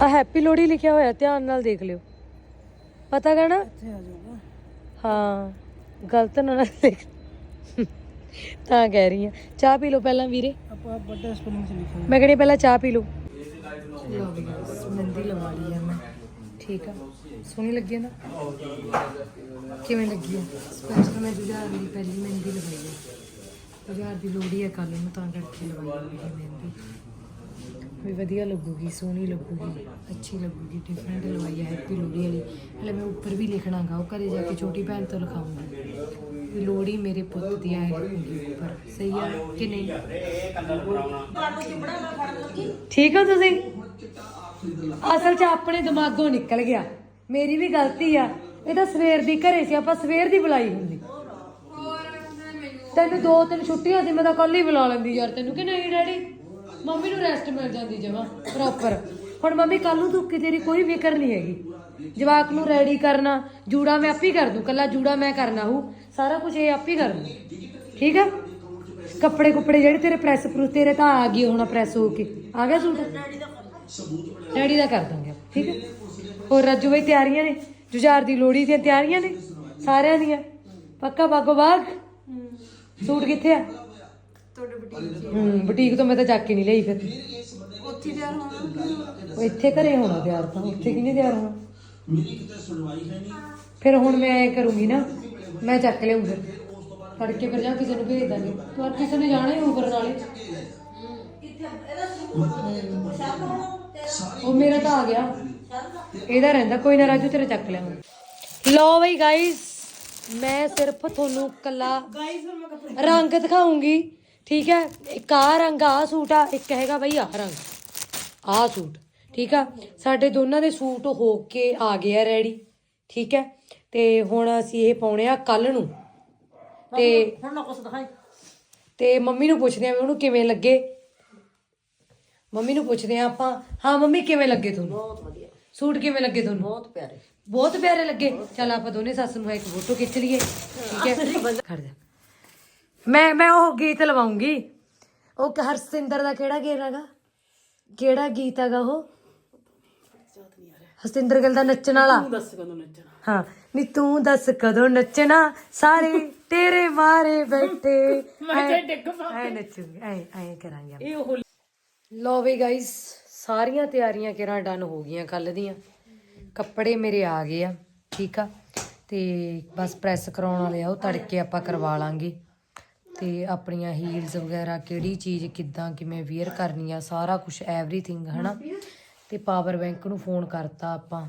ਆ ਹੈਪੀ ਲੋਹੜੀ ਲਿਖਿਆ ਹੋਇਆ ਧਿਆਨ ਨਾਲ ਦੇਖ ਲਿਓ। ਪਤਾ ਗਾ ਨਾ? ਹਾਂ ਗਲਤ ਨਾ ਨਾ ਲਿਖ ਤਾਂ ਕਹਿ ਰਹੀ ਆ ਚਾਹ ਪੀ ਲਓ ਪਹਿਲਾਂ ਵੀਰੇ। ਆਪਾਂ ਵੱਡਾ ਸਪੈਲਿੰਗ ਚ ਲਿਖਾਂਗੇ ਮੈਂ ਕਹਿੰਦੀ ਪਹਿਲਾਂ ਚਾਹ ਪੀ ਲਓ ਮਹਿੰਦੀ ਲਵਾ ਲਈ ਆ ਮੈਂ। ਠੀਕ ਆ। ਸੋਹਣੀ ਲੱਗੀ ਆ ਨਾ? ਕਿਵੇਂ ਲੱਗੀ ਆ? ਸਪੈਸ਼ਲ ਮੈਂ ਜੁਝਾਰ ਦੀ ਪਹਿਲੀ ਮਹਿੰਦੀ ਲਵਾਈ ਆ। ਜੁਝਾਰ ਦੀ ਲੋੜੀ ਆ ਕੱਲ ਨੂੰ ਤਾਂ ਕਰਕੇ ਲਵਾਈ ਆ ਇਹ ਮਹਿੰਦੀ। ਵੀ ਵਧੀਆ ਲੱਗੂਗੀ, ਸੋਹਣੀ ਲੱਗੂਗੀ, ਅੱਛੀ ਲੱਗੂਗੀ ਡਿਫਰੈਂਟ ਲਵਾਈ ਆ ਹੈਪੀ ਲੋੜੀ ਵਾਲੀ। ਹਲੇ ਮੈਂ ਉੱਪਰ ਵੀ ਲਿਖਣਾ ਉਹ ਘਰੇ ਜਾ ਕੇ ਛੋਟੀ ਭੈਣ ਤੋਂ ਲਿਖਾਉਂਗੀ ਵੀ ਲੋੜੀ ਮੇਰੇ ਪੁੱਤ ਦੀ ਆਏ ਉੱਪਰ। ਸਹੀ ਆ ਕਿ ਨਹੀਂ? ਠੀਕ ਹੋ ਤੁਸੀਂ? ਅਸਲ 'ਚ ਆਪਣੇ ਦਿਮਾਗੋਂ ਨਿਕਲ ਗਿਆ। ਮੇਰੀ ਵੀ ਗਲਤੀ ਆ। ਇਹ ਤਾਂ ਸਵੇਰ ਦੀ ਘਰੇ ਸੀ, ਆਪਾਂ ਸਵੇਰ ਦੀ ਬੁਲਾਈ ਹੁੰਦੀ। ਤੈਨੂੰ ਦੋ ਤਿੰਨ ਛੁੱਟੀਆਂ ਸੀ, ਮੈਂ ਤਾਂ ਕੱਲ ਹੀ ਬੁਲਾ ਲੈਂਦੀ ਯਾਰ। ਤੈਨੂੰ ਕਿ ਨਹੀਂ, ਡੈਡੀ? ਮੰਮੀ ਨੂੰ ਰੈਸਟ ਮਿਲ ਜਾਂਦੀ ਜਮਾ ਪ੍ਰੋਪਰ ਹੁਣ ਮੰਮੀ ਕੱਲ ਨੂੰ ਤੂੰ ਤੇਰੀ ਕੋਈ ਫਿਕਰ ਨਹੀਂ ਹੈਗੀ। ਜਵਾਕ ਨੂੰ ਰੈਡੀ ਕਰਨਾ ਜੂੜਾ ਮੈਂ ਆਪੀ ਕਰ ਦੂੰ ਕੱਲਾ ਜੂੜਾ ਮੈਂ ਕਰਨਾ ਹੂੰ। ਸਾਰਾ ਕੁਝ ਇਹ ਆਪੀ ਕਰ ਦੂੰ। ਠੀਕ ਆ? ਕੱਪੜੇ ਕੁੱਪੜੇ ਜਿਹੜੇ ਤੇਰੇ ਪ੍ਰੈਸ ਪ੍ਰੂਸ ਤੇਰੇ ਤਾਂ ਆ ਗਏ ਹੋਣਾ ਪ੍ਰੈਸ ਹੋ ਕੇ। ਆ ਗਿਆ ਸੂਟ? ਡੈਡੀ ਦਾ ਕਰ ਦਾਂਗੇ ਠੀਕ ਹੈ ਹੋਰ ਰਾਜੂ ਬਈ ਤਿਆਰੀਆਂ ਨੇ? ਜੁਝਾਰ ਦੀ ਲੋੜੀ ਦੀਆਂ ਤਿਆਰੀਆਂ ਨੇ? ਸਾਰਿਆਂ ਦੀਆਂ? ਪੱਕਾ ਬਾਗੋ ਬਾਗ? ਸੂਟ ਕਿੱਥੇ ਆ? ਤੁਹਾਡੇ ਬੁਟੀਕ ਹੂੰ ਬੁਟੀਕ ਤੋਂ ਮੈਂ ਤਾਂ ਚੱਕ ਕੇ ਨਹੀਂ ਲਈ ਫਿਰ। ਉੱਥੇ ਤਿਆਰ ਹੋਣਾ? ਉਹ ਇੱਥੇ ਘਰੇ ਹੋਣਾ ਤਿਆਰ ਤਾਂ ਉੱਥੇ ਕਿੰਨੇ ਤਿਆਰ ਹੋਣਾ? ਫਿਰ ਹੁਣ ਮੈਂ ਐ ਕਰੂੰਗੀ ਨਾ ਮੈਂ ਚੱਕ ਲਿਆਉਂ ਫਿਰ। ਫੜ ਕੇ ਫਿਰ ਜਾਂ ਕਿਸੇ ਨੂੰ ਭੇਜ ਦਾਂਗੇ। ਤੂੰ ਅੱਜ ਕਿਸੇ ਨੇ ਜਾਣਾ ਹੀ ਉਬਰ ਨਾਲੇ। ਉਹ ਮੇਰਾ ਤਾਂ ਆ ਗਿਆ। ਇਹਦਾ ਰਹਿੰਦਾ ਕੋਈ ਨਾ ਰਾਜੂ ਤੇਰਾ ਚੱਕ ਲਿਆਵਾਂ ਲੋ ਬਈ ਗਾਇਸ ਮੈਂ ਸਿਰਫ ਤੁਹਾਨੂੰ ਕੱਲਾ ਰੰਗ ਦਿਖਾਉਂਗੀ। ਠੀਕ ਹੈ? ਇੱਕ ਆ ਰੰਗ ਆ ਸੂਟ ਆ ਇੱਕ ਹੈਗਾ ਬਈ ਆਹ ਰੰਗ ਆਹ ਸੂਟ ਠੀਕ ਆ? ਸਾਡੇ ਦੋਨਾਂ ਦੇ ਸੂਟ ਹੋ ਕੇ ਆ ਗਏ ਆ ਰੈਡੀ ਠੀਕ ਹੈ? ਤੇ ਹੁਣ ਅਸੀਂ ਇਹ ਪਾਉਣੇ ਆ ਕੱਲ ਨੂੰ। ਤੇ ਹੁਣ ਨਾ ਕੁਛ ਦਿਖਾਈ। ਤੇ ਮੰਮੀ ਨੂੰ ਪੁੱਛਦੇ ਆ ਵੀ ਉਹਨੂੰ ਕਿਵੇਂ ਲੱਗੇ? ਮੰਮੀ ਨੂੰ ਪੁੱਛਦੇ ਆ ਆਪਾਂ ਹਾਂ ਮੰਮੀ ਕਿਵੇਂ ਲੱਗੇ ਤੁਹਾਨੂੰ? ਬਹੁਤ ਵਧੀਆ। ਸੂਟ ਕਿਵੇਂ ਲੱਗੇ ਤੁਹਾਨੂੰ? ਬਹੁਤ ਪਿਆਰੇ। ਬਹੁਤ ਪਿਆਰੇ ਲੱਗੇ। ਚਲ ਆਪਾਂ ਦੋਨੇ ਸੱਸ ਨੂੰ ਇੱਕ ਫੋਟੋ ਖਿੱਚ ਲਈਏ ਠੀਕ ਹੈ? ਖੜ ਜਾ। ਮੈਂ ਮੈਂ ਉਹ ਗੀਤ ਲਵਾਉਂਗੀ। ਉਹ ਕ- ਹਰਸਿੰਦਰ ਦਾ ਕਿਹੜਾ ਗੀਤ ਹੈਗਾ? ਕਿਹੜਾ ਗੀਤ ਹੈਗਾ ਉਹ? ਹਰਸਿੰਦਰ ਗਿੱਲ ਦਾ ਨੱਚਣ ਵਾਲਾ। ਦੱਸ ਕਦੋਂ ਨੱਚਣਾ। ਹਾਂ ਨੀ ਤੂੰ ਦੱਸ ਕਦੋਂ ਨੱਚਣਾ? ਸਾਰੇ ਤੇਰੇ ਮਾਰੇ ਬੈਠੇ। ਮੈਂ ਡਿੱਗ ਐ ਨੱਚੂਗੀ ਐ ਐ ਕਰਾਂਗੇ। ਇਹ ਉਹ ਲੋ ਵੀ ਗਾਇਸ ਸਾਰੀਆਂ ਤਿਆਰੀਆਂ ਕਿਰਾਂ ਡਨ ਹੋ ਗਈਆਂ ਕੱਲ ਦੀਆਂ। ਕੱਪੜੇ ਮੇਰੇ ਆ ਗਏ ਆ ਠੀਕ ਆ? ਤੇ ਬਸ ਪ੍ਰੈਸ ਕਰਾਉਣ ਵਾਲੇ ਆ ਉਹ ਤੜਕੇ ਆਪਾਂ ਕਰਵਾ ਲਾਂਗੇ। ਤੇ ਆਪਣੀਆਂ ਹੀਲਸ ਵਗੈਰਾ ਕਿਹੜੀ ਚੀਜ਼ ਕਿੱਦਾਂ ਕਿਵੇਂ ਵੇਅਰ ਕਰਨੀ ਆ, ਸਾਰਾ ਕੁਝ ਐਵਰੀਥਿੰਗ ਹਨਾ? ਤੇ ਪਾਵਰ ਬੈਂਕ ਨੂੰ ਫੋਨ ਕਰਤਾ ਆਪਾਂ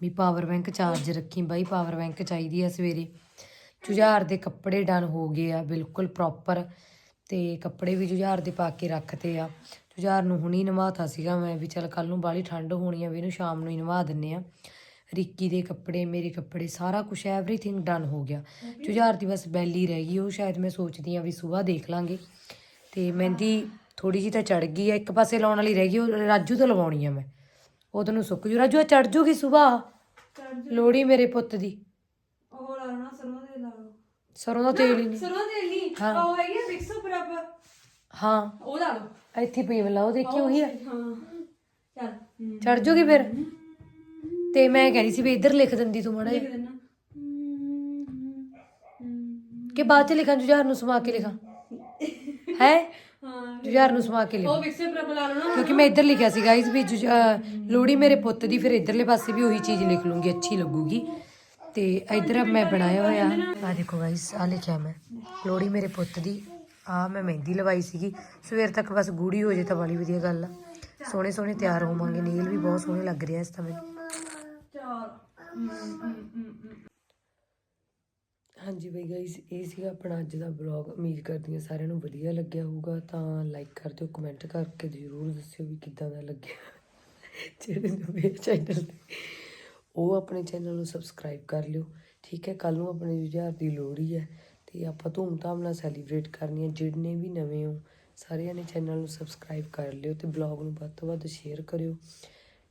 ਵੀ ਪਾਵਰ ਬੈਂਕ ਚਾਰਜ ਰੱਖੀ, ਬਾਈ ਪਾਵਰ ਬੈਂਕ ਚਾਹੀਦੀ ਆ ਸਵੇਰੇ। ਜੁਝਾਰ ਦੇ ਕੱਪੜੇ ਡਨ ਹੋ ਗਏ ਆ, ਬਿਲਕੁਲ ਪ੍ਰੋਪਰ ਤੇ ਕੱਪੜੇ ਵੀ ਜੁਝਾਰ ਦੇ ਪਾ ਕੇ ਰੱਖਤੇ ਆ। ਜੁਝਾਰ ਨੂੰ ਹੁਣੀ ਨਵਾਤਾ ਸੀਗਾ ਮੈਂ ਵੀ ਚੱਲ ਕੱਲ ਨੂੰ ਬਾਲੀ ਠੰਡ ਹੋਣੀ ਆ, ਵੀ ਇਹਨੂੰ ਸ਼ਾਮ ਨੂੰ ਹੀ ਨਵਾ ਦਿੰਨੇ ਆ। ਰਿੱਕੀ ਦੇ ਕੱਪੜੇ ਮੇਰੇ ਕੱਪੜੇ ਸਾਰਾ ਕੁਝ ਐਵਰੀਥਿੰਗ ਡਨ ਹੋ ਗਿਆ। ਜੁਝਾਰ ਦੀ ਬਸ ਬੈਲੀ ਰਹਿ ਗਈ ਉਹ ਸ਼ਾਇਦ ਮੈਂ ਸੋਚਦੀ ਆ ਵੀ ਸਵੇਰ ਦੇਖ ਲਾਂਗੇ। ਤੇ ਮਹਿੰਦੀ ਥੋੜੀ ਜੀ ਤਾਂ ਚੜ ਗਈ ਆ ਇੱਕ ਪਾਸੇ ਲਾਉਣ ਵਾਲੀ ਰਹਿ ਗਈ ਉਹ ਰਾਜੂ ਤੋਂ ਲਵਾਉਣੀ ਆ ਮੈਂ। ਉਹਦੋਂ ਨੂੰ ਸੁੱਕ ਜੂ। ਰਾਜੂ ਚੜ ਜੂਗੀ ਸਵੇਰ ਲੋੜੀ ਮੇਰੇ ਪੁੱਤ ਦੀ। ਉਹ ਸਰੋਂ ਦੇ ਸਰੋਂ ਤੇਲ ਹੀ ਨਹੀਂ। ਸਰੋਂ ਦੇ ਨਹੀਂ। ਹਾਂ। ਉਹ ਹੈਗੀ ਮਿਕਸ ਬਰਾਬਰ ਹਾਂ। ਉਹ ਲਾ ਲਓ। ਇੱਥੇ ਪਈ ਲਾ ਉਹ ਦੇਖੀ ਉਹੀ ਹੈ ਹਾਂ। ਚੱਲ। ਚੜ ਜੂਗੀ ਫਿਰ? ਤੇ ਮੈਂ ਕਹਿੰਦੀ ਸੀ ਵੀ ਇੱਧਰ ਲਿਖ ਦਿੰਦੀ ਤੂੰ ਮੜਾ ਦੇਣਾ ਕਿ ਬਾਅਦ ਚ ਲਿਖਾਂ ਜੁਝਾਰ ਨੂੰ ਸਮਾ ਕੇ ਲਿਖਾਂ। ਹੈ? ਹਾਂ। ਜੁਝਾਰ ਨੂੰ ਸਮਾ ਕੇ ਲਿਖਾਂ। ਉਹ ਮਿਕਸ ਬਰਾਬਰ ਲਾ ਲੈਣਾ ਕਿਉਂਕਿ ਮੈਂ ਇੱਧਰ ਲਿਖਿਆ ਸੀ ਗਾਇਸ ਵੀ ਜੁਝ- ਅਹ ਲੋਹੜੀ ਮੇਰੇ ਪੁੱਤ ਦੀ ਫਿਰ ਇੱਧਰਲੇ ਪਾਸੇ ਵੀ ਉਹੀ ਚੀਜ਼ ਲਿਖ ਲੂੰਗੀ ਅੱਛੀ ਲੱਗੂਗੀ। ਤੇ ਇੱਧਰ ਮੈਂ ਬਣਾਇਆ ਹੋਇਆ। ਆ ਦੇਖੋ ਗਾਇਸ ਆ ਲਿਖਿਆ ਮੈਂ। ਲੋਹੜੀ ਮੇਰੇ ਪੁੱਤ ਦੀ ਆ ਮੈਂ ਮਹਿੰਦੀ ਲਵਾਈ ਸੀਗੀ। ਸਵੇਰ ਤੱਕ ਬਸ ਗੂੜੀ ਹੋ ਜੇ ਤਾਂ ਬੜੀ ਵਧੀਆ ਗੱਲ ਆ। ਸੋਹਣੇ ਸੋਹਣੇ ਤਿਆਰ ਹੋਵਾਂਗੇ ਨੀਲ ਵੀ ਬਹੁਤ ਸੋਹਣੇ ਲੱਗ ਰਿਹਾ ਇਸ ਤਾਂ ਮੈਨੂੰ ਹਾਂਜੀ ਬਈ ਗਾਇਸ ਇਹ ਸੀਗਾ ਆਪਣਾ ਅੱਜ ਦਾ ਬਲੌਗ ਉਮੀਦ ਕਰਦੀ ਹਾਂ ਸਾਰਿਆਂ ਨੂੰ ਵਧੀਆ ਲੱਗਿਆ ਹੋਊਗਾ। ਤਾਂ ਲਾਈਕ ਕਰ ਦਿਓ ਕਮੈਂਟ ਕਰਕੇ ਜ਼ਰੂਰ ਦੱਸਿਓ ਵੀ ਕਿੱਦਾਂ ਦਾ ਲੱਗਿਆ। ਜਿਹੜੇ ਨਵੇਂ ਚੈਨਲ ਤੇ ਉਹ ਆਪਣੇ ਚੈਨਲ ਨੂੰ ਸਬਸਕ੍ਰਾਈਬ ਕਰ ਲਿਓ। ਠੀਕ ਹੈ ਕੱਲ ਨੂੰ ਆਪਣੇ ਜੁਝਾਰ ਦੀ ਲੋਹੜੀ ਹੈ ਤੇ ਆਪਾਂ ਧੂਮਧਾਮ ਨਾਲ ਸੈਲੀਬ੍ਰੇਟ ਕਰਨੀ ਹੈ। ਜਿੰਨੇ ਵੀ ਨਵੇਂ ਹੋ ਸਾਰਿਆਂ ਨੇ ਚੈਨਲ ਨੂੰ ਸਬਸਕ੍ਰਾਈਬ ਕਰ ਲਿਓ ਤੇ ਬਲੌਗ ਨੂੰ ਵੱਧ ਤੋਂ ਵੱਧ ਸ਼ੇਅਰ ਕਰਿਓ।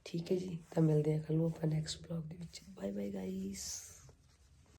ਠੀਕ ਹੈ ਜੀ, ਤਾਂ ਮਿਲਦੇ ਆ ਕੱਲ ਨੂੰ ਆਪਾਂ ਨੈਕਸਟ ਬਲੌਗ ਦੇ ਵਿੱਚ। Bye bye guys